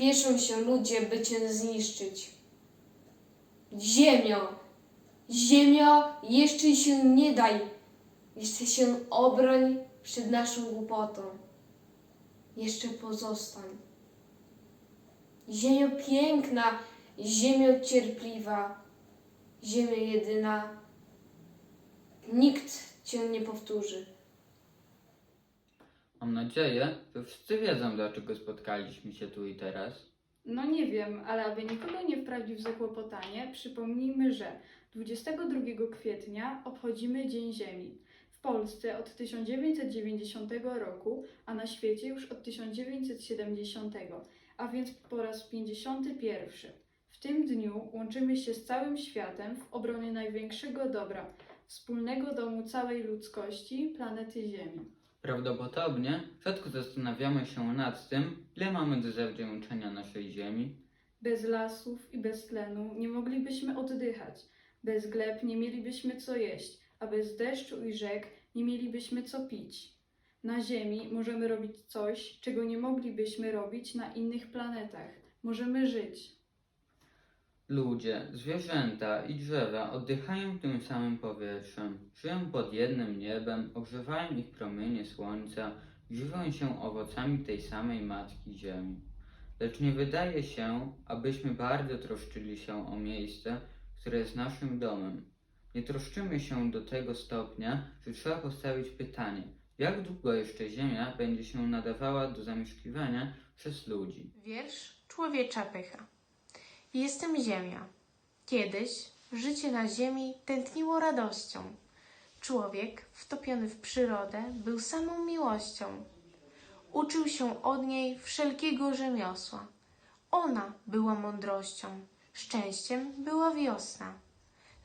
Śpieszą się ludzie, by cię zniszczyć. Ziemio, ziemio, jeszcze się nie daj. Jeszcze się obroń przed naszą głupotą. Jeszcze pozostań. Ziemio piękna, ziemio cierpliwa, ziemio jedyna. Nikt cię nie powtórzy. Mam nadzieję, że wszyscy wiedzą, dlaczego spotkaliśmy się tu i teraz. No nie wiem, ale aby nikogo nie wprawić w zakłopotanie, przypomnijmy, że 22 kwietnia obchodzimy Dzień Ziemi. W Polsce od 1990 roku, a na świecie już od 1970, a więc po raz 51. W tym dniu łączymy się z całym światem w obronie największego dobra, wspólnego domu całej ludzkości, planety Ziemi. Prawdopodobnie rzadko zastanawiamy się nad tym, ile mamy do zawdzięczenia naszej ziemi. Bez lasów i bez tlenu nie moglibyśmy oddychać, bez gleb nie mielibyśmy co jeść, a bez deszczu i rzek nie mielibyśmy co pić. Na Ziemi możemy robić coś, czego nie moglibyśmy robić na innych planetach. Możemy żyć. Ludzie, zwierzęta i drzewa oddychają tym samym powietrzem, żyją pod jednym niebem, ogrzewają ich promienie słońca, żywią się owocami tej samej matki ziemi. Lecz nie wydaje się, abyśmy bardzo troszczyli się o miejsce, które jest naszym domem. Nie troszczymy się do tego stopnia, że trzeba postawić pytanie, jak długo jeszcze ziemia będzie się nadawała do zamieszkiwania przez ludzi. Wiersz Człowiecza pycha. Jestem ziemia. Kiedyś życie na ziemi tętniło radością. Człowiek, wtopiony w przyrodę, był samą miłością. Uczył się od niej wszelkiego rzemiosła. Ona była mądrością, szczęściem była wiosna.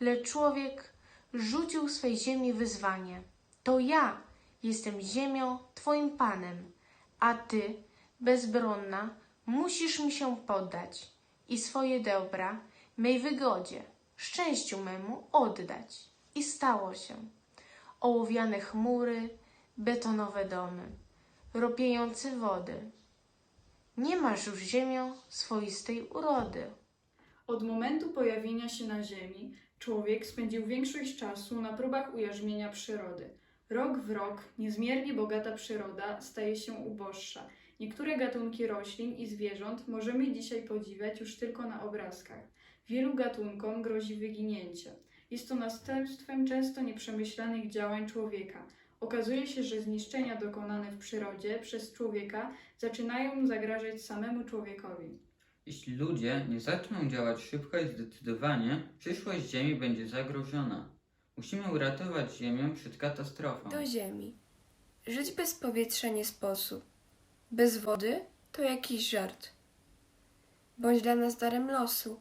Lecz człowiek rzucił swej ziemi wyzwanie. To ja jestem ziemią, twoim panem, a ty, bezbronna, musisz mi się poddać i swoje dobra mej wygodzie, szczęściu memu oddać. I stało się. Ołowiane chmury, betonowe domy, ropiejące wody. Nie masz już ziemią swoistej urody. Od momentu pojawienia się na Ziemi człowiek spędził większość czasu na próbach ujarzmienia przyrody. Rok w rok niezmiernie bogata przyroda staje się uboższa. Niektóre gatunki roślin i zwierząt możemy dzisiaj podziwiać już tylko na obrazkach. Wielu gatunkom grozi wyginięcie. Jest to następstwem często nieprzemyślanych działań człowieka. Okazuje się, że zniszczenia dokonane w przyrodzie przez człowieka zaczynają zagrażać samemu człowiekowi. Jeśli ludzie nie zaczną działać szybko i zdecydowanie, przyszłość Ziemi będzie zagrożona. Musimy uratować Ziemię przed katastrofą. Do ziemi. Żyć bez powietrza nie sposób. Bez wody to jakiś żart. Bądź dla nas darem losu.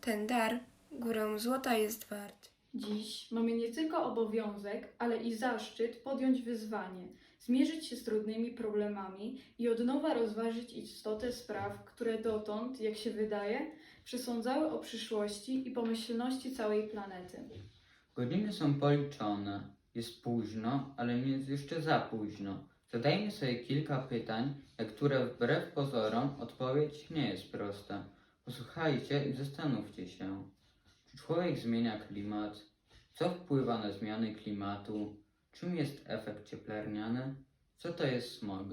Ten dar górę złota jest wart. Dziś mamy nie tylko obowiązek, ale i zaszczyt podjąć wyzwanie, zmierzyć się z trudnymi problemami i od nowa rozważyć istotę spraw, które dotąd, jak się wydaje, przesądzały o przyszłości i pomyślności całej planety. Godziny są policzone. Jest późno, ale nie jest jeszcze za późno. Zadajmy sobie kilka pytań, na które wbrew pozorom odpowiedź nie jest prosta. Posłuchajcie i zastanówcie się. Czy człowiek zmienia klimat? Co wpływa na zmiany klimatu? Czym jest efekt cieplarniany? Co to jest smog?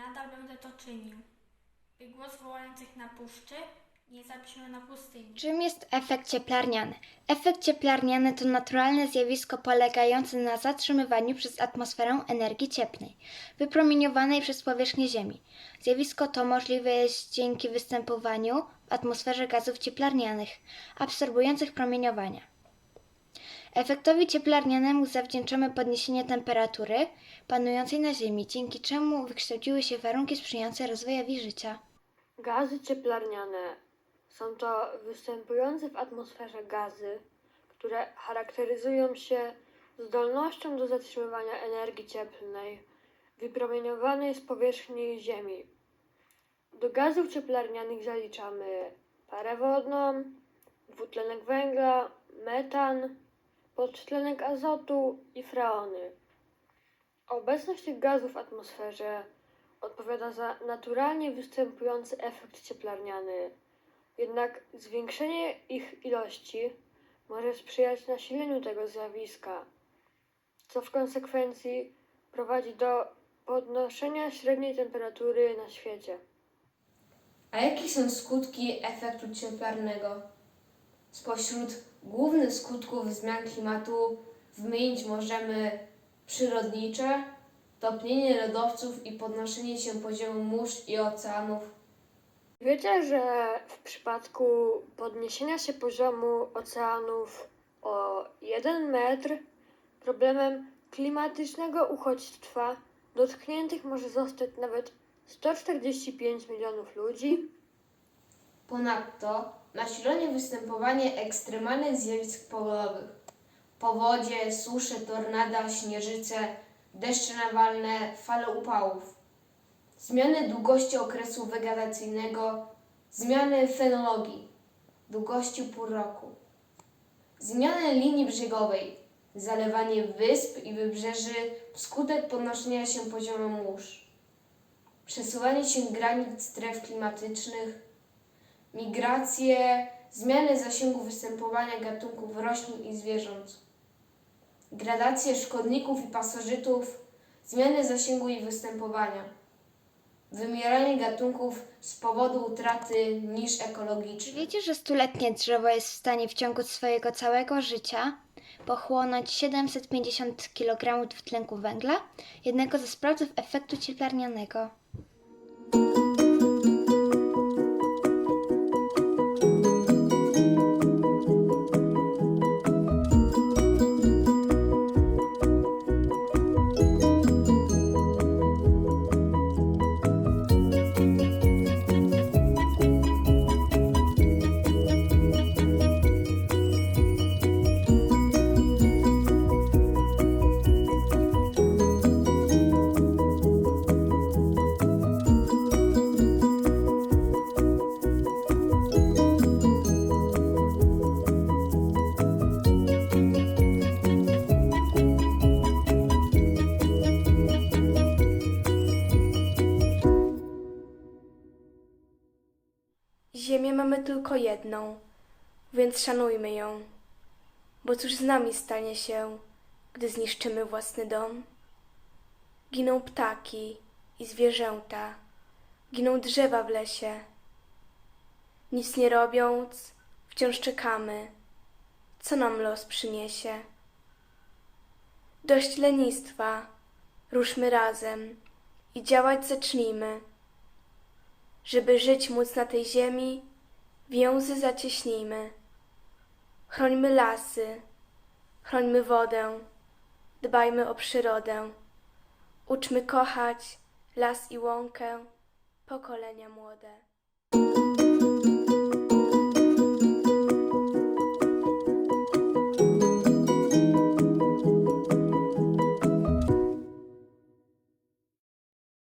Nadal będę to czynił, by głos wołających na puszczy nie zabrzmiał na pustyni. Czym jest efekt cieplarniany? Efekt cieplarniany to naturalne zjawisko polegające na zatrzymywaniu przez atmosferę energii cieplnej, wypromieniowanej przez powierzchnię Ziemi. Zjawisko to możliwe jest dzięki występowaniu w atmosferze gazów cieplarnianych, absorbujących promieniowania. Efektowi cieplarnianemu zawdzięczamy podniesienie temperatury panującej na Ziemi, dzięki czemu wykształciły się warunki sprzyjające rozwojowi życia. Gazy cieplarniane są to występujące w atmosferze gazy, które charakteryzują się zdolnością do zatrzymywania energii cieplnej wypromieniowanej z powierzchni Ziemi. Do gazów cieplarnianych zaliczamy parę wodną, dwutlenek węgla, metan, podtlenek azotu i freony. Obecność tych gazów w atmosferze odpowiada za naturalnie występujący efekt cieplarniany. Jednak zwiększenie ich ilości może sprzyjać nasileniu tego zjawiska, co w konsekwencji prowadzi do podnoszenia średniej temperatury na świecie. A jakie są skutki efektu cieplarnego? Spośród głównych skutków zmian klimatu wymienić możemy przyrodnicze, topnienie lodowców i podnoszenie się poziomu mórz i oceanów. Wiecie, że w przypadku podniesienia się poziomu oceanów o 1 metr, problemem klimatycznego uchodźstwa dotkniętych może zostać nawet 145 milionów ludzi? Ponadto nasilenie występowanie ekstremalnych zjawisk pogodowych, powodzie, susze, tornada, śnieżyce, deszcze nawalne, fale upałów, zmiany długości okresu wegetacyjnego, zmiany fenologii, długości pór roku, zmiany linii brzegowej, zalewanie wysp i wybrzeży wskutek podnoszenia się poziomu mórz, przesuwanie się granic stref klimatycznych, migracje, zmiany zasięgu występowania gatunków roślin i zwierząt, gradacje szkodników i pasożytów, zmiany zasięgu ich występowania, wymieranie gatunków z powodu utraty Czy ekologicznych. wiecie, że stuletnie drzewo jest w stanie w ciągu swojego całego życia pochłonąć 750 kg dwutlenku węgla, jednego ze sprawców efektu cieplarnianego? Ziemię mamy tylko jedną, więc szanujmy ją, bo cóż z nami stanie się, gdy zniszczymy własny dom? Giną ptaki i zwierzęta, giną drzewa w lesie. Nic nie robiąc, wciąż czekamy, co nam los przyniesie. Dość lenistwa, ruszmy razem i działać zacznijmy. Żeby żyć móc na tej ziemi, więzy zacieśnijmy. Chrońmy lasy, chrońmy wodę, dbajmy o przyrodę. Uczmy kochać las i łąkę, pokolenia młode.